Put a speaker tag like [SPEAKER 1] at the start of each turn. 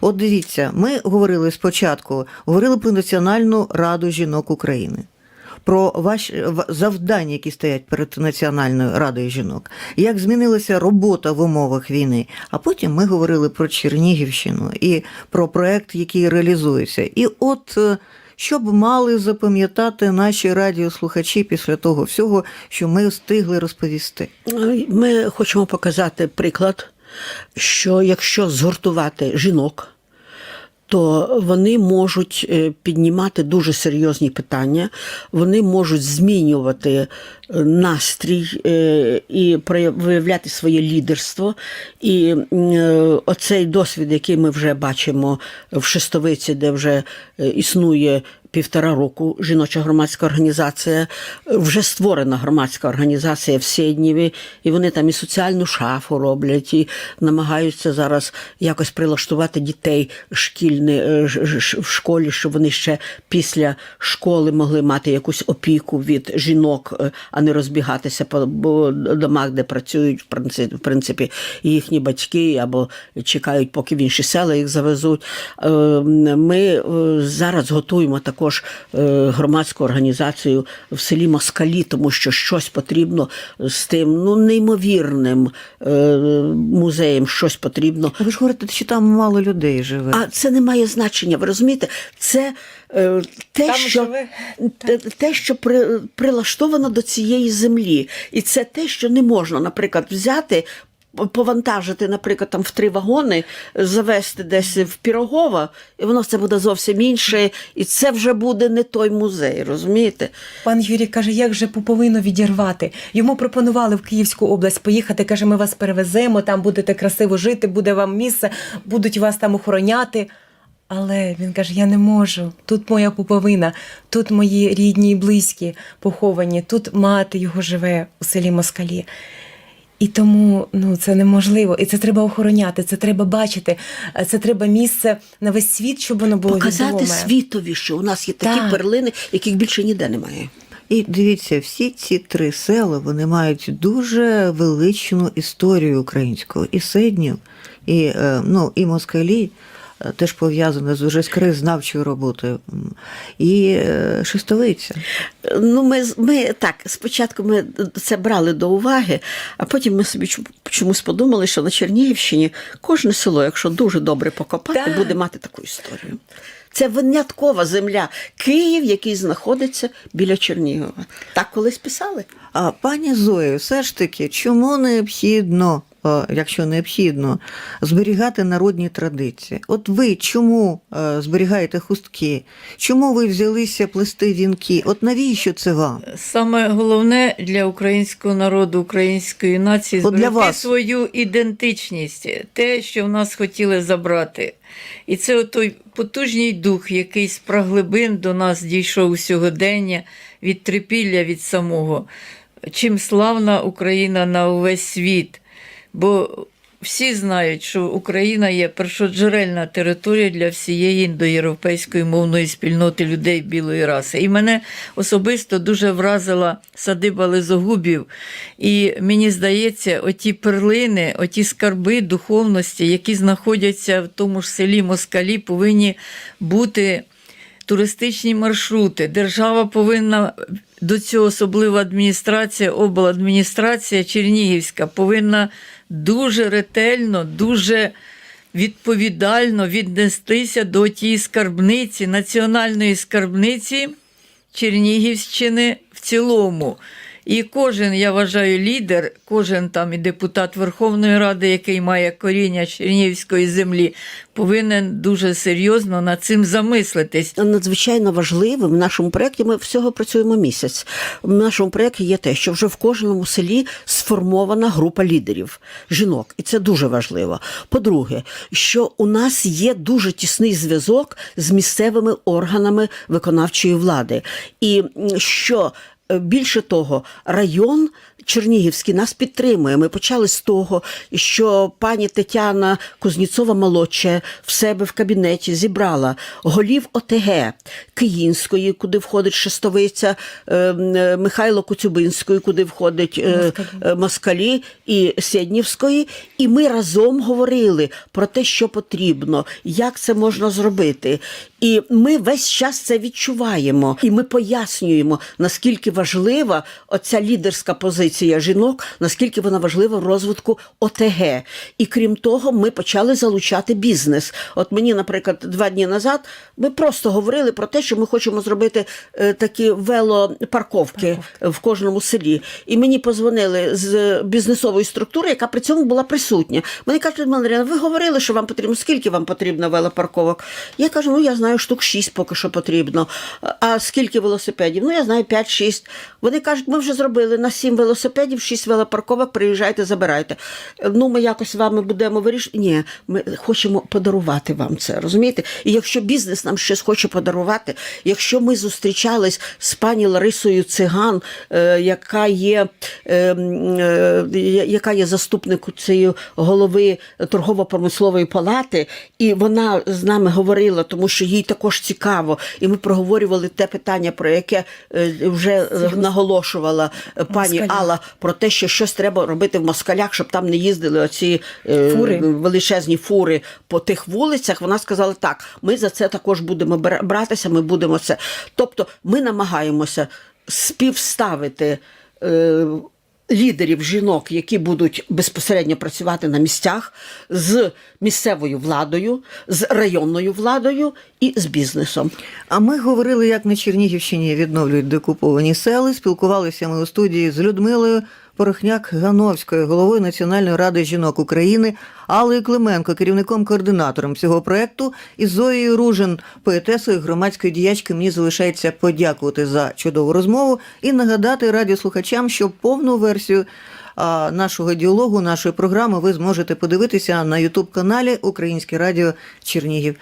[SPEAKER 1] От дивіться, ми говорили спочатку, говорили про Національну раду жінок України. Про ваші завдання, які стоять перед Національною радою жінок, як змінилася робота в умовах війни. А потім ми говорили про Чернігівщину і про проект, який реалізується. І от е, що б мали запам'ятати наші радіослухачі після того всього, що ми встигли розповісти.
[SPEAKER 2] Ми хочемо показати приклад, що якщо згуртувати жінок, то вони можуть е, піднімати дуже серйозні питання, вони можуть змінювати е, настрій е, і виявляти своє лідерство. І оцей досвід, який ми вже бачимо в Шестовиці, де вже існує півтора року жіноча громадська організація, вже створена громадська організація в Сєднєві, і вони там і соціальну шафу роблять, і намагаються зараз якось прилаштувати дітей шкільне, е, в школі, щоб вони ще після школи могли мати якусь опіку від жінок, е, а не розбігатися по домах, де працюють в принципі, їхні батьки або чекають, поки в інші села їх завезуть. Е, Ми е, зараз готуємо також е, громадську організацію в селі Москалі, тому що щось потрібно з тим ну неймовірним е, музеєм, щось потрібно.
[SPEAKER 1] Ви ж говорите, що там мало людей живе.
[SPEAKER 2] А це не має значення. Ви розумієте? Це е, те,
[SPEAKER 3] Там
[SPEAKER 2] що,
[SPEAKER 3] живе,
[SPEAKER 2] те, те, що при, прилаштовано до цієї землі. І це те, що не можна, наприклад, взяти. Повантажити, наприклад, там в три вагони, завести десь в Пірогова, і воно це буде зовсім інше, і це вже буде не той музей, розумієте?
[SPEAKER 3] Пан Юрій каже, як же пуповину відірвати. Йому пропонували в Київську область поїхати. Каже, ми вас перевеземо, там будете красиво жити, буде вам місце, будуть вас там охороняти. Але він каже: я не можу. Тут моя пуповина, тут мої рідні і близькі поховані, тут мати його живе у селі Москалі. І тому ну це неможливо, і це треба охороняти, це треба бачити, це треба місце на весь світ, щоб воно було
[SPEAKER 2] Показати
[SPEAKER 3] відоме.
[SPEAKER 2] світові, що у нас є такі
[SPEAKER 3] Так.
[SPEAKER 2] перлини, яких більше ніде немає.
[SPEAKER 1] І дивіться, всі ці три села вони мають дуже величну історію українську. І Сиднів, і, е, ну, і Москалі. Е, Теж пов'язане з уже з краєзнавчою роботою, і е, Шестовиця.
[SPEAKER 2] Ну, ми, ми так, спочатку ми це брали до уваги, а потім ми собі чомусь подумали, що на Чернігівщині кожне село, якщо дуже добре покопати,
[SPEAKER 3] Так.
[SPEAKER 2] буде мати таку історію. Це виняткова земля. Київ, який знаходиться біля Чернігова. Так колись писали.
[SPEAKER 1] А пані Зою, все ж таки, чому необхідно, якщо необхідно, зберігати народні традиції? От ви чому е, зберігаєте хустки? Чому ви взялися плести вінки? От навіщо це вам?
[SPEAKER 4] Саме головне для українського народу, української нації
[SPEAKER 1] От для вас.
[SPEAKER 4] свою ідентичність, те, що в нас хотіли забрати. І це той потужний дух, який з праглибин до нас дійшов у сьогодення від трипілля від самого. Чим славна Україна на увесь світ. Бо всі знають, що Україна є першоджерельна територія для всієї індоєвропейської мовної спільноти людей білої раси. І мене особисто дуже вразила садиба Лизогубів. І мені здається, оті перлини, оті скарби духовності, які знаходяться в тому ж селі Москалі, повинні бути туристичні маршрути. Держава повинна до цього особлива адміністрація, обладміністрація Чернігівська повинна дуже ретельно, дуже відповідально віднестися до тієї скарбниці, національної скарбниці Чернігівщини в цілому. І кожен, я вважаю, лідер, кожен там і депутат Верховної Ради, який має коріння Чернігівської землі, повинен дуже серйозно над цим замислитись.
[SPEAKER 2] надзвичайно важливим в нашому проєкті. Ми всього працюємо місяць. В нашому проєкті є те, що вже в кожному селі сформована група лідерів жінок, і це дуже важливо. По-друге, що у нас є дуже тісний зв'язок з місцевими органами виконавчої влади, і що. Е, Більше того, район Чернігівський нас підтримує. Ми почали з того, що пані Тетяна Кузніцова молодша в себе в кабінеті зібрала голів ОТГ Київської, куди входить Шестовиця, е, е, Михайло Коцюбинської, куди входить е,
[SPEAKER 3] Москалі.
[SPEAKER 2] Москалі і Сєднівської. І ми разом говорили про те, що потрібно, як це можна зробити. І ми весь час це відчуваємо, і ми пояснюємо, наскільки важлива оця лідерська позиція жінок, наскільки вона важлива в розвитку ОТГ. І крім того, ми почали залучати бізнес. От мені, наприклад, два дні назад ми просто говорили про те, що ми хочемо зробити е, такі велопарковки в кожному селі. І мені позвонили з бізнесової структури, яка при цьому була присутня. Мені кажуть, «Людмила Андріївна, ви говорили, що вам потрібно, скільки вам потрібно велопарковок? Я кажу, ну я знаю, штук 6 поки що потрібно. А скільки велосипедів? Ну, я знаю 5-6. Вони кажуть, ми вже зробили на 7 велосипедів, 6 велопарковок, приїжджайте, забирайте. Ну, ми якось з вами будемо вирішувати. Ні, ми хочемо подарувати вам це, розумієте? І якщо бізнес нам щось хоче подарувати, якщо ми зустрічались з пані Ларисою Циган, е, яка є, е, м, е, яка є заступницею голови торгово-промислової палати, і вона з нами говорила, тому що їй також цікаво, і ми проговорювали те питання, про яке е, вже наголошувала пані
[SPEAKER 3] Москалях.
[SPEAKER 2] Про те, що щось треба робити в москалях, щоб там не їздили оці е,
[SPEAKER 3] Фури.
[SPEAKER 2] величезні фури по тих вулицях. Вона сказала: так, ми за це також будемо бра- братися, ми будемо це. Тобто, ми намагаємося співставити. Е, Лідерів жінок, які будуть безпосередньо працювати на місцях з місцевою владою, з районною владою і з бізнесом.
[SPEAKER 1] А ми говорили, як на Чернігівщині відновлюють декуповані сели. Спілкувалися ми у студії з Людмилою Порохняк-Гановською, головою Національної ради жінок України, Аллою Клименко, керівником координатором цього проекту, і Зоєю Ружин, поетесою громадської діячки. Мені залишається подякувати за чудову розмову і нагадати радіослухачам, що повну версію нашого діалогу, нашої програми ви зможете подивитися на Ютуб каналі Українське Радіо Чернігів.